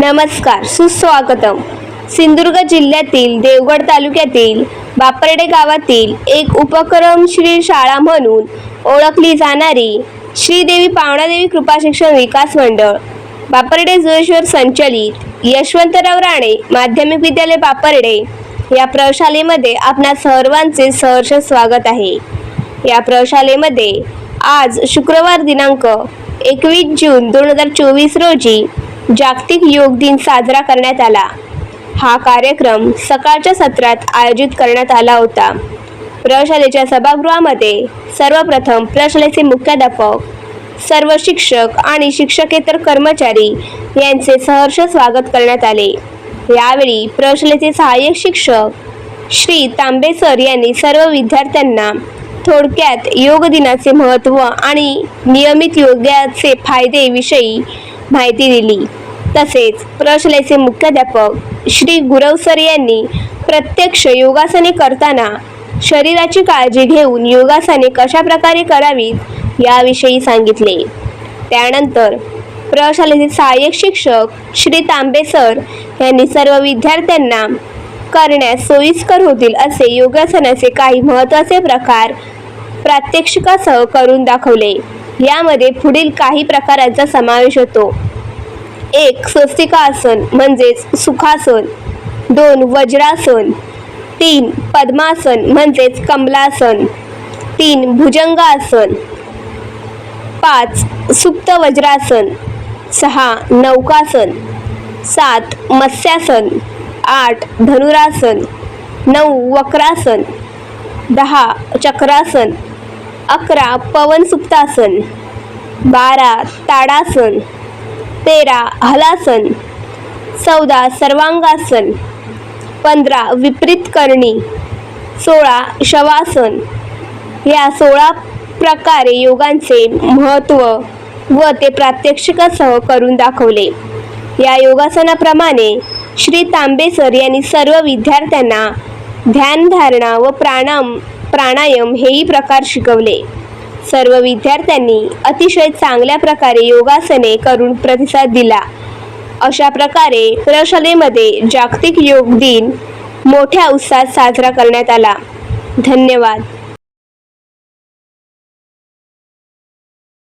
नमस्कार सुस्वागतम. सिंधुदुर्ग जिल्ह्यातील देवगड तालुक्यातील बापर्डे गावातील एक उपक्रमशील शाळा म्हणून ओळखली जाणारी श्रीदेवी पावणादेवी कृपा शिक्षण विकास मंडळ बापर्डे जोगेश्वर संचलित यशवंतराव राणे माध्यमिक विद्यालय बापर्डे या प्रशालेमध्ये आपणा सर्वांचे सहर्ष स्वागत आहे. या प्रशालेमध्ये आज शुक्रवार दिनांक एकवीस जून दोन हजार चोवीस रोजी जागतिक योग दिन साजरा करण्यात आला. हा कार्यक्रम सकाळच्या सत्रात आयोजित करण्यात आला होता. प्रशालेच्या सभागृहामध्ये सर्वप्रथम प्रशालेचे मुख्याध्यापक सर्व शिक्षक आणि शिक्षकेतर कर्मचारी यांचे सहर्ष स्वागत करण्यात आले. यावेळी प्रशालेचे सहाय्यक शिक्षक श्री तांबे सर यांनी सर्व विद्यार्थ्यांना थोडक्यात योग दिनाचे महत्त्व आणि नियमित योगाचे फायदे विषयी माहिती दिली. तसेच प्रशालेचे मुख्याध्यापक श्री गुरव सर यांनी प्रत्यक्ष योगासने करताना शरीराची काळजी घेऊन योगासने कशा प्रकारे करावीत याविषयी सांगितले. त्यानंतर प्रशालेचे सहाय्यक शिक्षक श्री तांबे सर यांनी सर्व विद्यार्थ्यांना करण्यास सोयीस्कर होतील असे योगासनाचे काही महत्त्वाचे प्रकार प्रात्यक्षिकासह करून दाखवले. यामध्ये पुढील काही प्रकारांचा समावेश होतो. एक स्वस्तिकासन म्हणजेच सुखासन. दोन वज्रासन. तीन पद्मासन म्हणजेच कमलासन. तीन भुजंगासन. पाच सुप्त वज्रासन सहा नौकासन. सात मत्स्यासन. आठ धनुरासन. नऊ वक्रासन. दहा चक्रासन. अकरा पवनसुप्तासन. बारा ताडासन. तेरा हलासन चौदा सर्वांगासन पंधरा विपरीत करणी सोळा शवासन. या सोळा प्रकारे योगांचे महत्त्व व ते प्रात्यक्षिकासह करून दाखवले. या योगासनाप्रमाणे श्री तांबेसर यांनी सर्व विद्यार्थ्यांना ध्यानधारणा व प्राणाम प्राणायाम हेही प्रकार शिकवले. सर्व विद्यार्थ्यांनी अतिशय चांगल्या प्रकारे योगासने करून प्रतिसाद दिला. अशा प्रकारे प्रशालेमध्ये जागतिक योग दिन मोठ्या उत्साहात साजरा करण्यात आला. धन्यवाद.